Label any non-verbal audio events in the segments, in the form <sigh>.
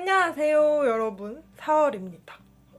안녕하세요 여러분. 4월입니다.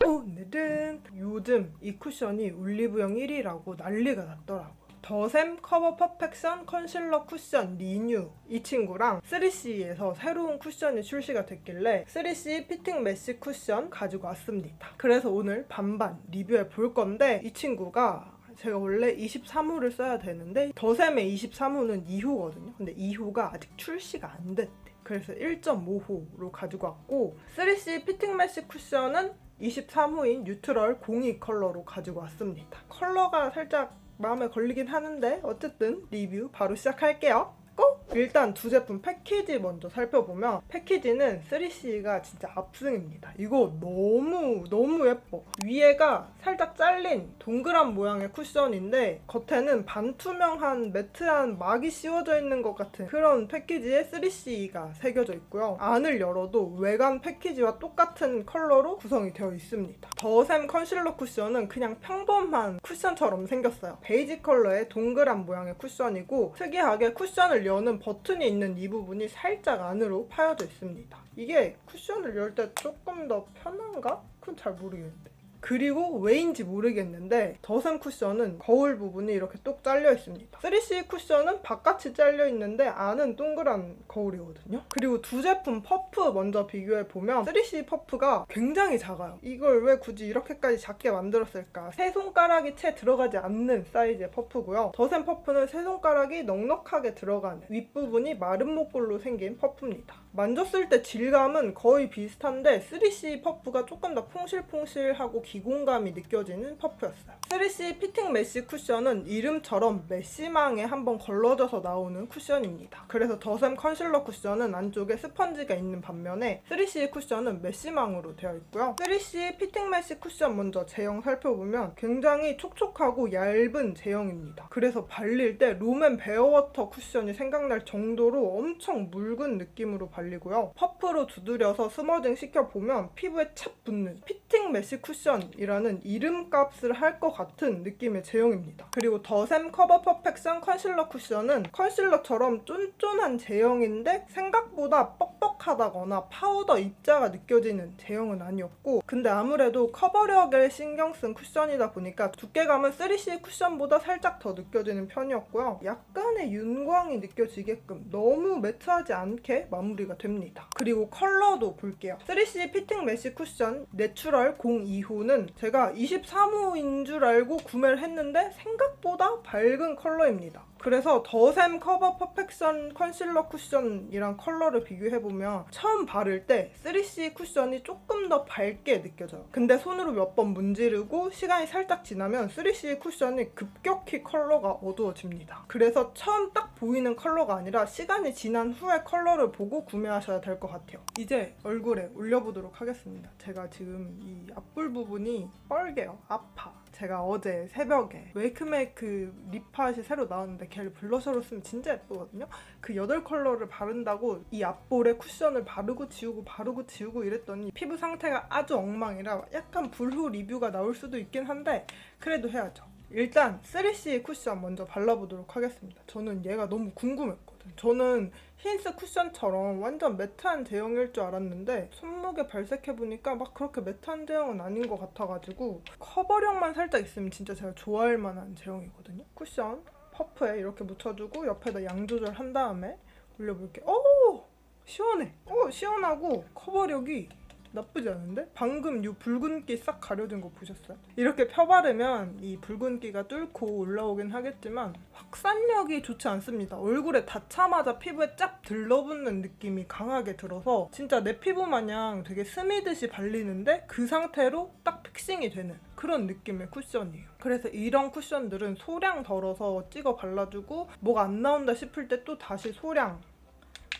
오늘은 요즘 이 쿠션이 올리브영 1위라고 난리가 났더라고요. 더샘 커버 퍼펙션 컨실러 쿠션 리뉴. 이 친구랑 3CE에서 새로운 쿠션이 출시가 됐길래 3CE 피팅 메쉬 쿠션 가지고 왔습니다. 그래서 오늘 반반 리뷰해 볼 건데 이 친구가 제가 원래 23호를 써야 되는데 더샘의 23호는 2호거든요. 근데 2호가 아직 출시가 안 됐대. 그래서 1.5호로 가지고 왔고 3C 피팅 메쉬 쿠션은 23호인 뉴트럴 02 컬러로 가지고 왔습니다. 컬러가 살짝 마음에 걸리긴 하는데 어쨌든 리뷰 바로 시작할게요. 고! 일단 두 제품 패키지 먼저 살펴보면 패키지는 3CE가 진짜 압승입니다. 이거 너무 너무 예뻐. 위에가 살짝 잘린 동그란 모양의 쿠션인데 겉에는 반투명한 매트한 막이 씌워져 있는 것 같은 그런 패키지에 3CE가 새겨져 있고요. 안을 열어도 외관 패키지와 똑같은 컬러로 구성이 되어 있습니다. 더샘 컨실러 쿠션은 그냥 평범한 쿠션처럼 생겼어요. 베이지 컬러의 동그란 모양의 쿠션이고 특이하게 쿠션을 여는 버튼이 있는 이 부분이 살짝 안으로 파여져 있습니다. 이게 쿠션을 열 때 조금 더 편한가? 그건 잘 모르겠는데. 그리고 왜인지 모르겠는데 더샘 쿠션은 거울 부분이 이렇게 똑 잘려 있습니다. 3C 쿠션은 바깥이 잘려 있는데 안은 동그란 거울이거든요. 그리고 두 제품 퍼프 먼저 비교해 보면 3C 퍼프가 굉장히 작아요. 이걸 왜 굳이 이렇게까지 작게 만들었을까? 세 손가락이 채 들어가지 않는 사이즈의 퍼프고요. 더샘 퍼프는 세 손가락이 넉넉하게 들어가는 윗부분이 마른 목골로 생긴 퍼프입니다. 만졌을 때 질감은 거의 비슷한데 3C 퍼프가 조금 더 퐁실퐁실하고 기공감이 느껴지는 퍼프였어요. 3C 피팅 메쉬 쿠션은 이름처럼 메쉬망에 한번 걸러져서 나오는 쿠션입니다. 그래서 더샘 컨실러 쿠션은 안쪽에 스펀지가 있는 반면에 3C 쿠션은 메쉬망으로 되어 있고요. 3C 피팅 메쉬 쿠션 먼저 제형 살펴보면 굉장히 촉촉하고 얇은 제형입니다. 그래서 발릴 때 롬앤 베어워터 쿠션이 생각날 정도로 엄청 묽은 느낌으로 발 리고요. 퍼프로 두드려서 스머징 시켜보면 피부에 착 붙는 피팅 메쉬 쿠션이라는 이름값을 할 것 같은 느낌의 제형입니다. 그리고 더샘 커버 퍼펙션 컨실러 쿠션은 컨실러처럼 쫀쫀한 제형인데 생각보다 뻑뻑하다거나 파우더 입자가 느껴지는 제형은 아니었고 근데 아무래도 커버력을 신경 쓴 쿠션이다 보니까 두께감은 3C 쿠션보다 살짝 더 느껴지는 편이었고요. 약간의 윤광이 느껴지게끔 너무 매트하지 않게 마무리가 됩니다. 그리고 컬러도 볼게요. 3C 피팅 메쉬 쿠션 내추럴 02호는 제가 23호인 줄 알고 구매를 했는데 생각보다 밝은 컬러입니다. 그래서 더샘 커버 퍼펙션 컨실러 쿠션이랑 컬러를 비교해보면 처음 바를 때 3C 쿠션이 조금 더 밝게 느껴져요. 근데 손으로 몇 번 문지르고 시간이 살짝 지나면 3C 쿠션이 급격히 컬러가 어두워집니다. 그래서 처음 딱 보이는 컬러가 아니라 시간이 지난 후에 컬러를 보고 구매 하셔야 될 것 같아요. 이제 얼굴에 올려보도록 하겠습니다. 제가 지금 이 앞볼 부분이 뻘개요. 아파. 제가 어제 새벽에 웨이크메이크 립팟이 새로 나왔는데 걔를 블러셔로 쓰면 진짜 예쁘거든요. 그 여덟 컬러를 바른다고 이 앞볼에 쿠션을 바르고 지우고 바르고 지우고 이랬더니 피부 상태가 아주 엉망이라 약간 불후 리뷰가 나올 수도 있긴 한데 그래도 해야죠. 일단 3C 쿠션 먼저 발라보도록 하겠습니다. 저는 얘가 너무 궁금했 거든. 저는 힌스 쿠션처럼 완전 매트한 제형일 줄 알았는데 손목에 발색해보니까 막 그렇게 매트한 제형은 아닌 것 같아가지고 커버력만 살짝 있으면 진짜 제가 좋아할 만한 제형이거든요. 쿠션 퍼프에 이렇게 묻혀주고 옆에다 양 조절한 다음에 올려볼게요. 오! 시원해. 오, 시원하고 커버력이 나쁘지 않은데? 방금 이 붉은기 싹 가려진 거 보셨어요? 이렇게 펴바르면 이 붉은기가 뚫고 올라오긴 하겠지만 확산력이 좋지 않습니다. 얼굴에 닿자마자 피부에 쫙 들러붙는 느낌이 강하게 들어서 진짜 내 피부 마냥 되게 스미듯이 발리는데 그 상태로 딱 픽싱이 되는 그런 느낌의 쿠션이에요. 그래서 이런 쿠션들은 소량 덜어서 찍어 발라주고 뭐가 안 나온다 싶을 때 또 다시 소량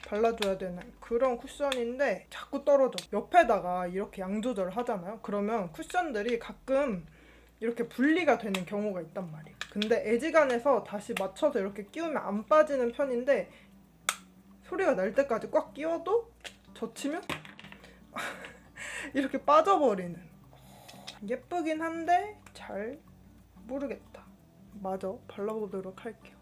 발라줘야 되는 그런 쿠션인데 자꾸 떨어져. 옆에다가 이렇게 양 조절을 하잖아요. 그러면 쿠션들이 가끔 이렇게 분리가 되는 경우가 있단 말이에요. 근데 애지간해서 다시 맞춰서 이렇게 끼우면 안 빠지는 편인데 소리가 날 때까지 꽉 끼워도 젖히면 <laughs> 이렇게 빠져버리는 예쁘긴 한데 잘 모르겠다. 마저 발라보도록 할게요.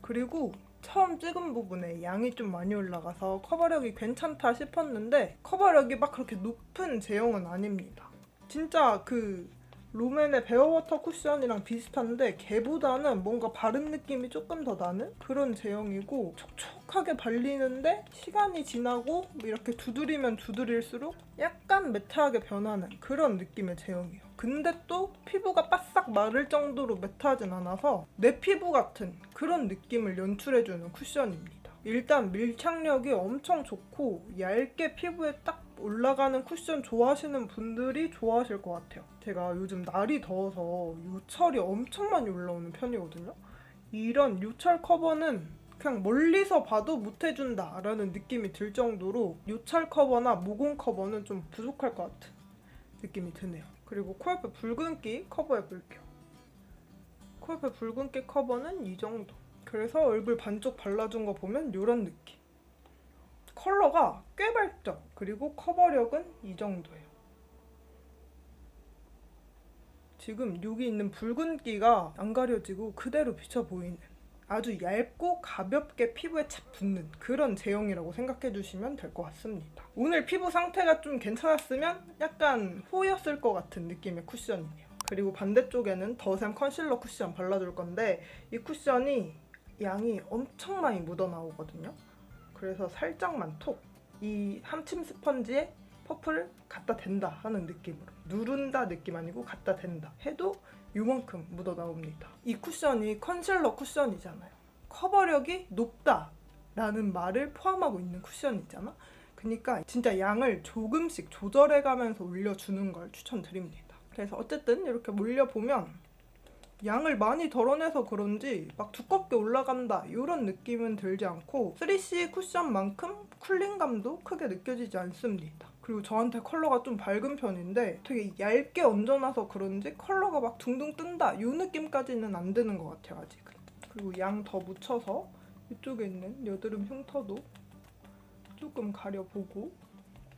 그리고 처음 찍은 부분에 양이 좀 많이 올라가서 커버력이 괜찮다 싶었는데 커버력이 막 그렇게 높은 제형은 아닙니다. 진짜 그 롬앤의 베어워터 쿠션이랑 비슷한데 걔보다는 뭔가 바른 느낌이 조금 더 나는 그런 제형이고 촉촉하게 발리는데 시간이 지나고 이렇게 두드리면 두드릴수록 약간 매트하게 변하는 그런 느낌의 제형이에요. 근데 또 피부가 바싹 마를 정도로 매트하진 않아서 내 피부 같은 그런 느낌을 연출해주는 쿠션입니다. 일단 밀착력이 엄청 좋고 얇게 피부에 딱 올라가는 쿠션 좋아하시는 분들이 좋아하실 것 같아요. 제가 요즘 날이 더워서 요철이 엄청 많이 올라오는 편이거든요. 이런 요철 커버는 그냥 멀리서 봐도 못해준다라는 느낌이 들 정도로 요철 커버나 모공 커버는 좀 부족할 것 같은 느낌이 드네요. 그리고 코옆에 붉은기 커버해 볼게요. 코옆에 붉은기 커버는 이 정도. 그래서 얼굴 반쪽 발라준 거 보면 이런 느낌. 컬러가 꽤 밝죠. 그리고 커버력은 이 정도예요. 지금 여기 있는 붉은기가 안 가려지고 그대로 비쳐 보이는 아주 얇고 가볍게 피부에 착 붙는 그런 제형이라고 생각해 주시면 될 것 같습니다. 오늘 피부 상태가 좀 괜찮았으면 약간 호였을 것 같은 느낌의 쿠션이네요. 그리고 반대쪽에는 더샘 컨실러 쿠션 발라줄 건데 이 쿠션이 양이 엄청 많이 묻어 나오거든요. 그래서 살짝만 톡 이 함침 스펀지에 퍼플을 갖다 댄다 하는 느낌으로 누른다 느낌 아니고 갖다 댄다 해도 요만큼 묻어 나옵니다. 이 쿠션이 컨실러 쿠션이잖아요. 커버력이 높다 라는 말을 포함하고 있는 쿠션이잖아. 그러니까 진짜 양을 조금씩 조절해 가면서 올려주는 걸 추천드립니다. 그래서 어쨌든 이렇게 몰려보면 양을 많이 덜어내서 그런지 막 두껍게 올라간다 이런 느낌은 들지 않고 3C 쿠션만큼 쿨링감도 크게 느껴지지 않습니다. 그리고 저한테 컬러가 좀 밝은 편인데 되게 얇게 얹어놔서 그런지 컬러가 막 둥둥 뜬다 이 느낌까지는 안 드는 것 같아요 아직은. 그리고 양 더 묻혀서 이쪽에 있는 여드름 흉터도 조금 가려보고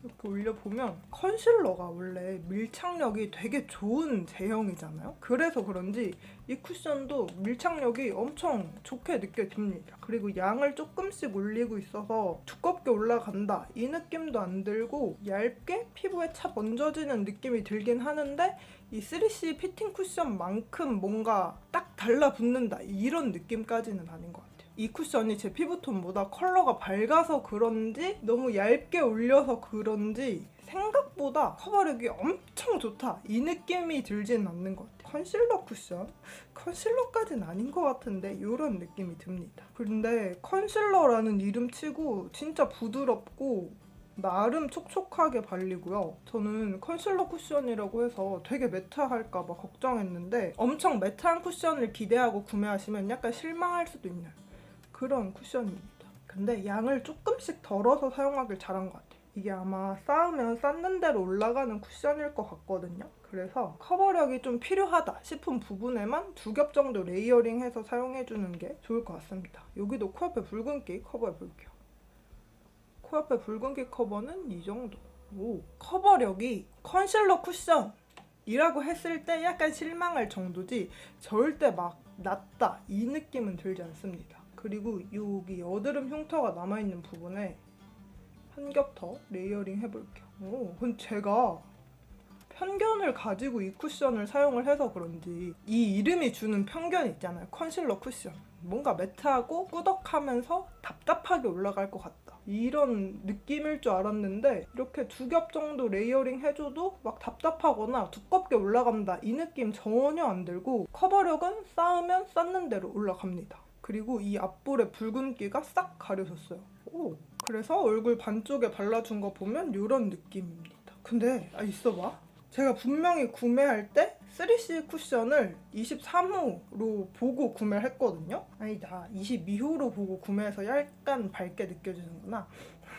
이렇게 올려보면 컨실러가 원래 밀착력이 되게 좋은 제형이잖아요. 그래서 그런지 이 쿠션도 밀착력이 엄청 좋게 느껴집니다. 그리고 양을 조금씩 올리고 있어서 두껍게 올라간다 이 느낌도 안 들고 얇게 피부에 착 얹어지는 느낌이 들긴 하는데 이 3C 피팅 쿠션만큼 뭔가 딱 달라붙는다 이런 느낌까지는 아닌 것 같아요. 이 쿠션이 제 피부톤보다 컬러가 밝아서 그런지 너무 얇게 올려서 그런지 생각보다 커버력이 엄청 좋다 이 느낌이 들지는 않는 것 같아요 컨실러 쿠션? 컨실러까지는 아닌 것 같은데 이런 느낌이 듭니다 근데 컨실러라는 이름 치고 진짜 부드럽고 나름 촉촉하게 발리고요. 저는 컨실러 쿠션이라고 해서 되게 매트할까봐 걱정했는데 엄청 매트한 쿠션을 기대하고 구매하시면 약간 실망할 수도 있는 그런 쿠션입니다. 근데 양을 조금씩 덜어서 사용하길 잘한 것 같아요. 이게 아마 쌓으면 쌓는 대로 올라가는 쿠션일 것 같거든요. 그래서 커버력이 좀 필요하다 싶은 부분에만 두 겹 정도 레이어링해서 사용해주는 게 좋을 것 같습니다. 여기도 코옆에 붉은기 커버해 볼게요. 코옆에 붉은기 커버는 이 정도. 오, 커버력이 컨실러 쿠션이라고 했을 때 약간 실망할 정도지 절대 막 낮다 이 느낌은 들지 않습니다. 그리고 여기 여드름 흉터가 남아있는 부분에 한 겹 더 레이어링 해볼게요. 오, 근데 제가 편견을 가지고 이 쿠션을 사용을 해서 그런지 이 이름이 주는 편견 있잖아요. 컨실러 쿠션. 뭔가 매트하고 꾸덕하면서 답답하게 올라갈 것 같다. 이런 느낌일 줄 알았는데 이렇게 두 겹 정도 레이어링 해줘도 막 답답하거나 두껍게 올라간다 이 느낌 전혀 안 들고 커버력은 쌓으면 쌓는 대로 올라갑니다. 그리고 이 앞볼의 붉은기가 싹 가려졌어요. 오. 그래서 얼굴 반쪽에 발라준 거 보면 이런 느낌입니다. 근데 아 있어봐. 제가 분명히 구매할 때 3C 쿠션을 23호로 보고 구매를 했거든요. 아니다. 22호로 보고 구매해서 약간 밝게 느껴지는구나.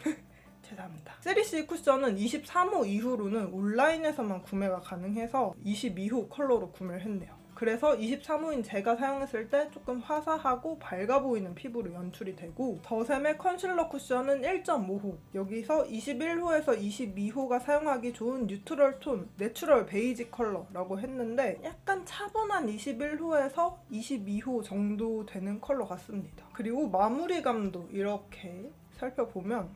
<laughs> 죄송합니다. 3C 쿠션은 23호 이후로는 온라인에서만 구매가 가능해서 22호 컬러로 구매를 했네요. 그래서 23호인 제가 사용했을 때 조금 화사하고 밝아 보이는 피부로 연출이 되고 더샘의 컨실러 쿠션은 1.5호 여기서 21호에서 22호가 사용하기 좋은 뉴트럴 톤 내추럴 베이지 컬러라고 했는데 약간 차분한 21호에서 22호 정도 되는 컬러 같습니다. 그리고 마무리감도 이렇게 살펴보면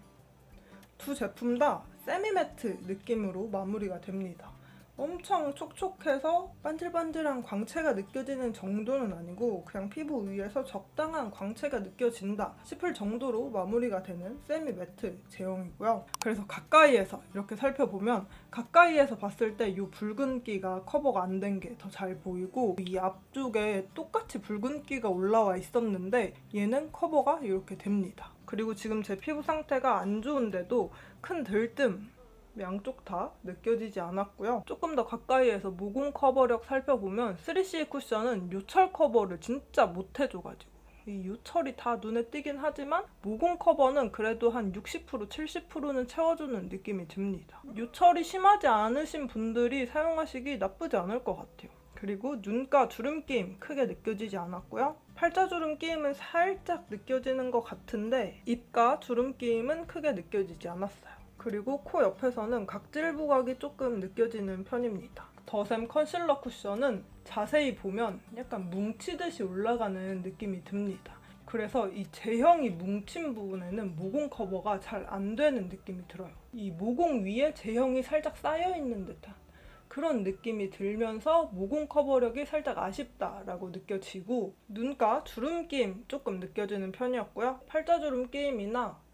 두 제품 다 세미매트 느낌으로 마무리가 됩니다. 엄청 촉촉해서 반질반질한 광채가 느껴지는 정도는 아니고 그냥 피부 위에서 적당한 광채가 느껴진다 싶을 정도로 마무리가 되는 세미 매트 제형이고요. 그래서 가까이에서 이렇게 살펴보면 가까이에서 봤을 때 이 붉은기가 커버가 안 된 게 더 잘 보이고 이 앞쪽에 똑같이 붉은기가 올라와 있었는데 얘는 커버가 이렇게 됩니다. 그리고 지금 제 피부 상태가 안 좋은데도 큰 들뜸 양쪽 다 느껴지지 않았고요. 조금 더 가까이에서 모공 커버력 살펴보면 3CE 쿠션은 요철 커버를 진짜 못 해줘가지고 이 요철이 다 눈에 띄긴 하지만 모공 커버는 그래도 한 60% 70%는 채워주는 느낌이 듭니다. 요철이 심하지 않으신 분들이 사용하시기 나쁘지 않을 것 같아요. 그리고 눈가 주름 끼임 크게 느껴지지 않았고요. 팔자 주름 끼임은 살짝 느껴지는 것 같은데 입가 주름 끼임은 크게 느껴지지 않았어요. 그리고 코 옆에서는 각질 부각이 조금 느껴지는 편입니다. 더샘 컨실러 쿠션은 자세히 보면 약간 뭉치듯이 올라가는 느낌이 듭니다. 그래서 이 제형이 뭉친 부분에는 모공 커버가 잘 안 되는 느낌이 들어요. 이 모공 위에 제형이 살짝 쌓여 있는 듯한 그런 느낌이 들면서 모공 커버력이 살짝 아쉽다라고 느껴지고 눈가 주름 끼임 조금 느껴지는 편이었고요. 팔자 주름 끼임이나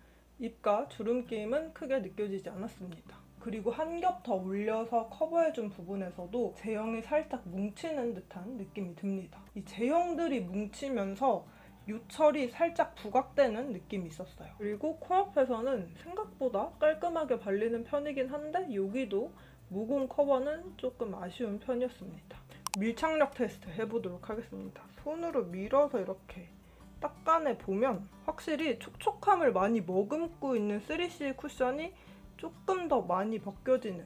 입가 주름 끼임은 크게 느껴지지 않았습니다. 그리고 한 겹 더 올려서 커버해준 부분에서도 제형이 살짝 뭉치는 듯한 느낌이 듭니다. 이 제형들이 뭉치면서 요철이 살짝 부각되는 느낌이 있었어요. 그리고 코앞에서는 생각보다 깔끔하게 발리는 편이긴 한데 여기도 모공 커버는 조금 아쉬운 편이었습니다. 밀착력 테스트 해보도록 하겠습니다. 손으로 밀어서 이렇게 닦아내 보면 확실히 촉촉함을 많이 머금고 있는 3C 쿠션이 조금 더 많이 벗겨지는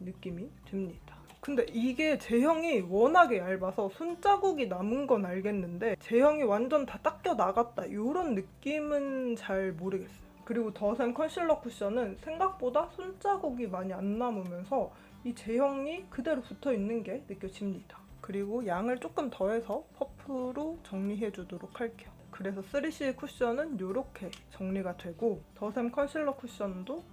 느낌이 듭니다. 근데 이게 제형이 워낙에 얇아서 손자국이 남은 건 알겠는데 제형이 완전 다 닦여 나갔다 이런 느낌은 잘 모르겠어요. 그리고 더샘 컨실러 쿠션은 생각보다 손자국이 많이 안 남으면서 이 제형이 그대로 붙어 있는 게 느껴집니다. 그리고 양을 조금 더해서 퍼프로 정리해 주도록 할게요. 그래서 3C 쿠션은 이렇게 정리가 되고 더샘 컨실러 쿠션도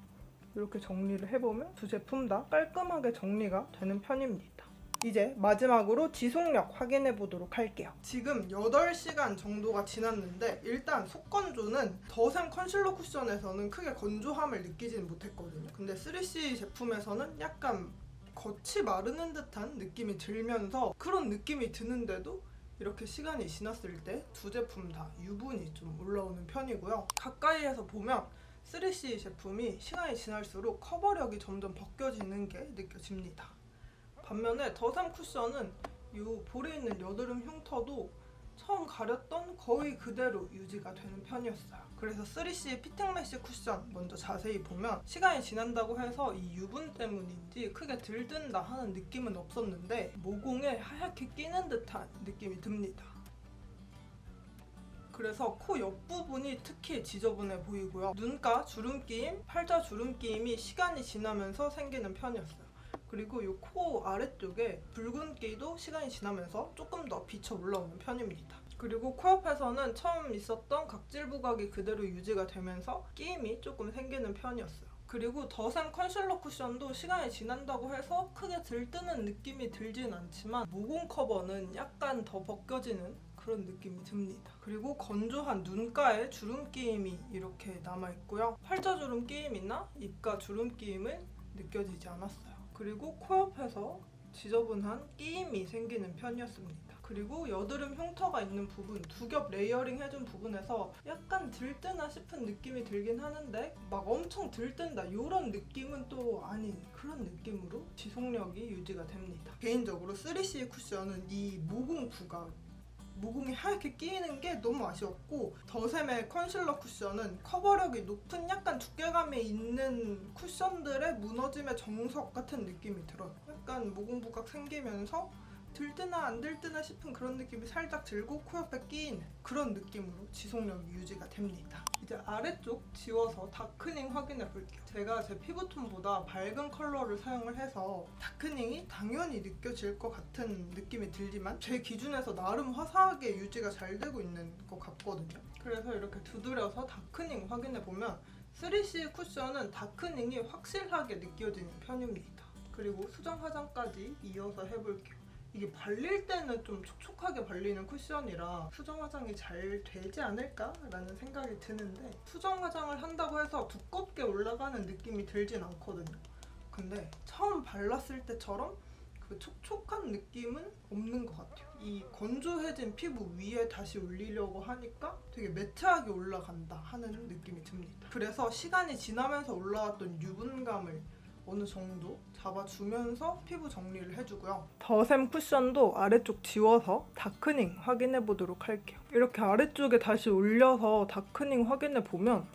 이렇게 정리를 해보면 두 제품 다 깔끔하게 정리가 되는 편입니다. 이제 마지막으로 지속력 확인해 보도록 할게요. 지금 8시간 정도가 지났는데 일단 속건조는 더샘 컨실러 쿠션에서는 크게 건조함을 느끼지는 못했거든요. 근데 3C 제품에서는 약간 겉이 마르는 듯한 느낌이 들면서 그런 느낌이 드는데도 이렇게 시간이 지났을 때 두 제품 다 유분이 좀 올라오는 편이고요. 가까이에서 보면 3C 제품이 시간이 지날수록 커버력이 점점 벗겨지는 게 느껴집니다. 반면에 더샘 쿠션은 이 볼에 있는 여드름 흉터도 처음 가렸던 거의 그대로 유지가 되는 편이었어요. 그래서 3C 피팅 메쉬 쿠션 먼저 자세히 보면 시간이 지난다고 해서 이 유분 때문인지 크게 들뜬다 하는 느낌은 없었는데 모공에 하얗게 끼는 듯한 느낌이 듭니다. 그래서 코 옆부분이 특히 지저분해 보이고요. 눈가 주름 끼임, 팔자 주름 끼임이 시간이 지나면서 생기는 편이었어요. 그리고 이 코 아래쪽에 붉은기도 시간이 지나면서 조금 더 비쳐 올라오는 편입니다. 그리고 코 옆에서는 처음 있었던 각질 부각이 그대로 유지가 되면서 끼임이 조금 생기는 편이었어요. 그리고 더샘 컨실러 쿠션도 시간이 지난다고 해서 크게 들뜨는 느낌이 들진 않지만 모공 커버는 약간 더 벗겨지는 그런 느낌이 듭니다. 그리고 건조한 눈가에 주름 끼임이 이렇게 남아있고요. 팔자 주름 끼임이나 입가 주름 끼임은 느껴지지 않았어요. 그리고 코 옆에서 지저분한 끼임이 생기는 편이었습니다. 그리고 여드름 흉터가 있는 부분, 두 겹 레이어링 해준 부분에서 약간 들뜨나 싶은 느낌이 들긴 하는데 막 엄청 들뜬다 이런 느낌은 또 아닌 그런 느낌으로 지속력이 유지가 됩니다. 개인적으로 3C 쿠션은 이 모공 부각 모공이 하얗게 끼이는 게 너무 아쉬웠고 더샘의 컨실러 쿠션은 커버력이 높은 약간 두께감이 있는 쿠션들의 무너짐의 정석 같은 느낌이 들어요. 약간 모공 부각 생기면서 들뜨나 안 들뜨나 싶은 그런 느낌이 살짝 들고 코 옆에 끼인 그런 느낌으로 지속력이 유지가 됩니다. 이제 아래쪽 지워서 다크닝 확인해 볼게요. 제가 제 피부톤보다 밝은 컬러를 사용을 해서 다크닝이 당연히 느껴질 것 같은 느낌이 들지만 제 기준에서 나름 화사하게 유지가 잘 되고 있는 것 같거든요. 그래서 이렇게 두드려서 다크닝 확인해 보면 3C 쿠션은 다크닝이 확실하게 느껴지는 편입니다. 그리고 수정 화장까지 이어서 해볼게요. 이게 발릴 때는 좀 촉촉하게 발리는 쿠션이라 수정 화장이 잘 되지 않을까라는 생각이 드는데 수정 화장을 한다고 해서 두껍게 올라가는 느낌이 들진 않거든요. 근데 처음 발랐을 때처럼 그 촉촉한 느낌은 없는 것 같아요. 이 건조해진 피부 위에 다시 올리려고 하니까 되게 매트하게 올라간다 하는 느낌이 듭니다. 그래서 시간이 지나면서 올라왔던 유분감을 어느 정도 잡아주면서 피부 정리를 해주고요. 더샘 쿠션도 아래쪽 지워서 다크닝 확인해 보도록 할게요. 이렇게 아래쪽에 다시 올려서 다크닝 확인해 보면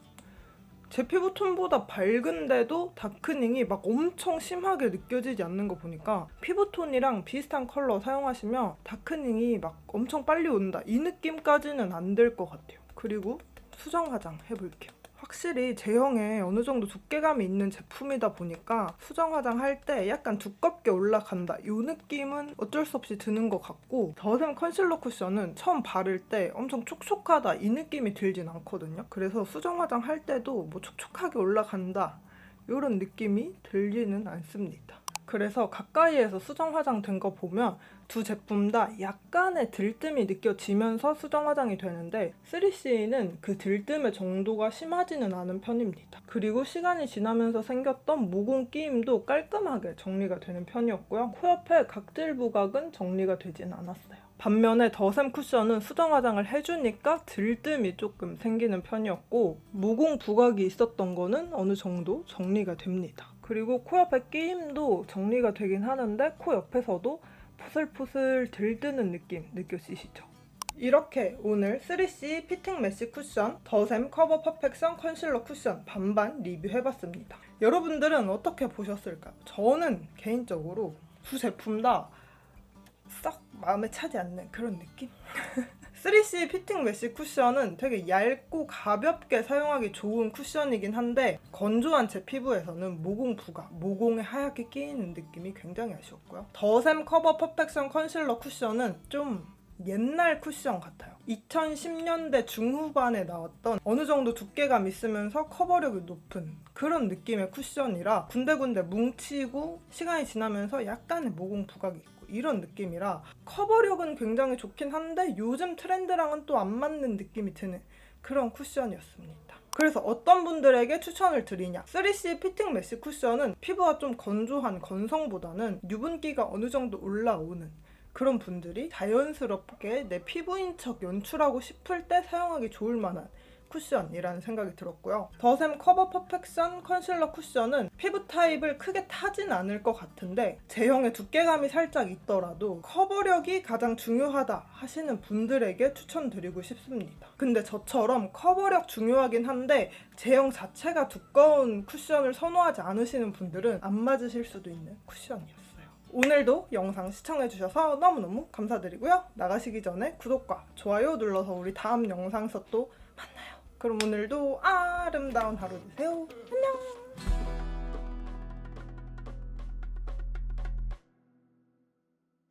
제 피부 톤보다 밝은데도 다크닝이 막 엄청 심하게 느껴지지 않는 거 보니까 피부톤이랑 비슷한 컬러 사용하시면 다크닝이 막 엄청 빨리 온다 이 느낌까지는 안 될 것 같아요. 그리고 수정 화장 해볼게요. 확실히 제형에 어느 정도 두께감이 있는 제품이다 보니까 수정 화장 할 때 약간 두껍게 올라간다. 이 느낌은 어쩔 수 없이 드는 것 같고 더샘 컨실러 쿠션은 처음 바를 때 엄청 촉촉하다 이 느낌이 들진 않거든요. 그래서 수정 화장 할 때도 뭐 촉촉하게 올라간다 이런 느낌이 들지는 않습니다 그래서 가까이에서 수정 화장 된 거 보면 두 제품 다 약간의 들뜸이 느껴지면서 수정 화장이 되는데 3CE는 그 들뜸의 정도가 심하지는 않은 편입니다. 그리고 시간이 지나면서 생겼던 모공 끼임도 깔끔하게 정리가 되는 편이었고요. 코 옆에 각질 부각은 정리가 되진 않았어요. 반면에 더샘 쿠션은 수정 화장을 해주니까 들뜸이 조금 생기는 편이었고 모공 부각이 있었던 거는 어느 정도 정리가 됩니다. 그리고 코 옆에 끼임도 정리가 되긴 하는데 코 옆에서도 포슬포슬 들뜨는 느낌 느껴지시죠? 이렇게 오늘 3C 피팅 메쉬 쿠션 더샘 커버 퍼펙션 컨실러 쿠션 반반 리뷰해봤습니다. 여러분들은 어떻게 보셨을까요? 저는 개인적으로 두 제품 다 썩 마음에 차지 않는 그런 느낌? <laughs> 3C 피팅 메쉬 쿠션은 되게 얇고 가볍게 사용하기 좋은 쿠션이긴 한데 건조한 제 피부에서는 모공 부각, 모공에 하얗게 끼이는 느낌이 굉장히 아쉬웠고요. 더샘 커버 퍼펙션 컨실러 쿠션은 좀 옛날 쿠션 같아요. 2010년대 중후반에 나왔던 어느 정도 두께감 있으면서 커버력이 높은 그런 느낌의 쿠션이라 군데군데 뭉치고 시간이 지나면서 약간의 모공 부각이 이런 느낌이라 커버력은 굉장히 좋긴 한데 요즘 트렌드랑은 또 안 맞는 느낌이 드는 그런 쿠션이었습니다. 그래서 어떤 분들에게 추천을 드리냐 3C 피팅 메쉬 쿠션은 피부가 좀 건조한 건성보다는 유분기가 어느 정도 올라오는 그런 분들이 자연스럽게 내 피부인 척 연출하고 싶을 때 사용하기 좋을 만한 쿠션이라는 생각이 들었고요. 더샘 커버 퍼펙션 컨실러 쿠션은 피부 타입을 크게 타진 않을 것 같은데 제형의 두께감이 살짝 있더라도 커버력이 가장 중요하다 하시는 분들에게 추천드리고 싶습니다. 근데 저처럼 커버력 중요하긴 한데 제형 자체가 두꺼운 쿠션을 선호하지 않으시는 분들은 안 맞으실 수도 있는 쿠션이었어요. 오늘도 영상 시청해주셔서 너무너무 감사드리고요. 나가시기 전에 구독과 좋아요 눌러서 우리 다음 영상에서 또 만나요. 그럼 오늘도 아름다운 하루 되세요. 안녕!